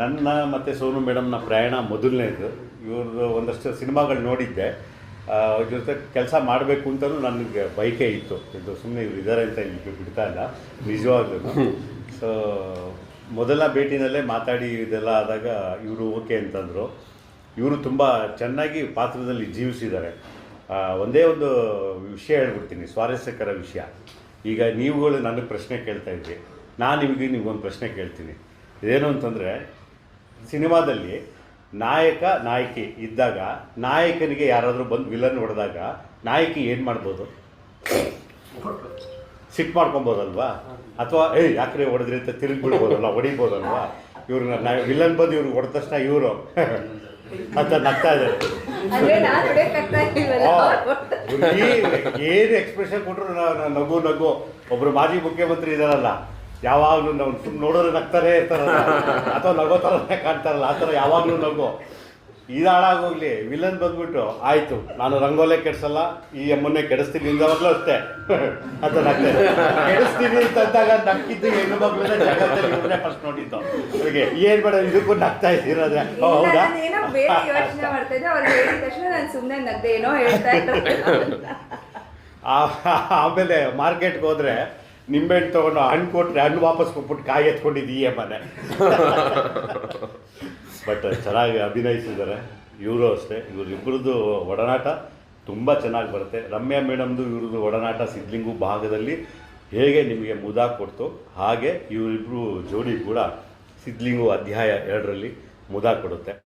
ನನ್ನ ಮತ್ತು ಸೋನು ಮೇಡಮ್ನ ಪ್ರಯಾಣ ಮೊದಲನೇದು. ಇವ್ರದ್ದು ಒಂದಷ್ಟು ಸಿನಿಮಾಗಳು ನೋಡಿದ್ದೆ. ಅವ್ರ ಜೊತೆ ಕೆಲಸ ಮಾಡಬೇಕು ಅಂತಲೂ ನನಗೆ ಬಯಕೆ ಇತ್ತು. ಇದು ಸುಮ್ಮನೆ ಇವ್ರು ಇದ್ದಾರೆ ಅಂತ ಇಲ್ಲಿ ಬಿಡ್ತಾ ಇಲ್ಲ. ನಿಜವಾಗ್ಲೂ. ಸೊ ಮೊದಲ ಭೇಟಿನಲ್ಲೇ ಮಾತಾಡಿ ಇದೆಲ್ಲ ಆದಾಗ ಇವರು ಓಕೆ ಅಂತಂದರು. ಇವರು ತುಂಬ ಚೆನ್ನಾಗಿ ಪಾತ್ರದಲ್ಲಿ ಜೀವಿಸಿದ್ದಾರೆ. ಒಂದೇ ಒಂದು ವಿಷಯ ಹೇಳ್ಬಿಡ್ತೀನಿ, ಸ್ವಾರಸ್ಯಕರ ವಿಷಯ. ಈಗ ನೀವುಗಳು ನನಗೆ ಪ್ರಶ್ನೆ ಕೇಳ್ತಾ ಇದ್ದೀವಿ ನಾನು ನಿಮಗೆ ನಿಮ್ಗೊಂದು ಪ್ರಶ್ನೆ ಕೇಳ್ತೀನಿ. ಇದೇನು ಅಂತಂದರೆ ಸಿನಿಮಾದಲ್ಲಿ ನಾಯಕ ನಾಯಕಿ ಇದ್ದಾಗ ನಾಯಕನಿಗೆ ಯಾರಾದರೂ ಬಂದು ವಿಲನ್ ಹೊಡೆದಾಗ ನಾಯಕಿ ಏನು ಮಾಡ್ಬೋದು? ಸಿಟ್ಟು ಮಾಡ್ಕೊಬೋದಲ್ವಾ? ಅಥವಾ ಏಯ್ ಯಾಕ್ರೆ ಹೊಡೆದ್ರಿ ಅಂತ ತಿರುಗಿ ಬಿಡ್ಬೋದಲ್ವಾ ಹೊಡಿಬೋದಲ್ವಾ? ಇವ್ರನ್ನ ನಾ ವಿಲನ್ ಬಂದು ಇವ್ರಿಗೆ ಹೊಡೆದ ತಕ್ಷಣ ಇವರು ಅಂತ ನಗ್ತಾ ಇದ್ದಾರೆ. ಏನು ಎಕ್ಸ್ಪ್ರೆಷನ್ ಕೊಟ್ಟರು ನಗು ನಗು. ಒಬ್ಬರು ಮಾಜಿ ಮುಖ್ಯಮಂತ್ರಿ ಇದಾರಲ್ಲ ಯಾವಾಗಲೂ ನಾವು ಸುಮ್ಮನೆ ನೋಡೋರು ನಗ್ತಾರೆ ಇರ್ತಾರಲ್ಲ. ಅಥವಾ ನಗೋ ಥರನೇ ಕಾಣ್ತಾರಲ್ಲ ಆ ಥರ ಯಾವಾಗಲೂ ನಗು. ಇದು ಹಾಳಾಗೋಗ್ಲಿ ವಿಲನ್ ಬಂದ್ಬಿಟ್ಟು ಆಯಿತು ನಾನು ರಂಗೋಲೆ ಕೆಡಿಸಲ್ಲ ಈ ಅಮ್ಮನ್ನೇ ಕೆಡಿಸ್ತೀನಿ ಇಂದವಾಗ್ಲೂ ಅಷ್ಟೇ. ಅಂತ ನಗ್ತಾರೆ ಕೆಡಿಸ್ತೀನಿ ಅಂತ ಅಂದಾಗ ನಕ್ಕಿದ್ದು ಹೆಣ್ಣು ಮಗಳನ್ನ ಜಗತ್ತಲ್ಲಿ ಇವ್ರನ್ನೇ ಫಸ್ಟ್ ನೋಡಿದ್ದು. ಅವ್ರಿಗೆ ಏನು ಬೇಡ ಇದಕ್ಕೂ ನಗ್ತಾ ಇದ್ದೀರಾದ್ರೆ ಹೌದಾ? ಬೇರೆ ಯೋಚನೆ ಮಾಡ್ತಾ ಅವ್ರು ಹೇಳಿದ ನಾನು ಸುಮ್ಮನೆ ನಗ್ದೆ ಏನೋ ಹೇಳ್ತಾ ಇದ್ರು ಆ- ಆಮೇಲೆ ಮಾರ್ಕೆಟ್ಗೆ ಹೋದ್ರೆ ನಿಂಬೆಹಣ್ಣು ತೊಗೊಂಡು ಹಣ್ಣು ಕೊಟ್ಟರೆ ಹಣ್ಣು ವಾಪಸ್ ಕೊಟ್ಬಿಟ್ಟು ಕಾಯಿ ಎತ್ಕೊಂಡಿದೀಯ ಮನೆ. ಬಟ್ ಚೆನ್ನಾಗಿ ಅಭಿನಯಿಸಿದ್ದಾರೆ. ಇವರು ಅಷ್ಟೇ. ಇವರಿಬ್ಬರದ್ದು ಒಡನಾಟ ತುಂಬ ಚೆನ್ನಾಗಿ ಬರುತ್ತೆ. ರಮ್ಯಾ ಮೇಡಮ್ದು ಇವ್ರದ್ದು ಒಡನಾಟ ಸಿದ್ಲಿಂಗು ಭಾಗದಲ್ಲಿ ಹೇಗೆ ನಿಮಗೆ ಮುದ ಕೊಡ್ತು ಹಾಗೆ ಇವರಿಬ್ಬರು ಜೋಡಿ ಕೂಡ ಸಿದ್ಲಿಂಗು ಅಧ್ಯಾಯ ಎರಡರಲ್ಲಿ ಮುದ ಕೊಡುತ್ತೆ.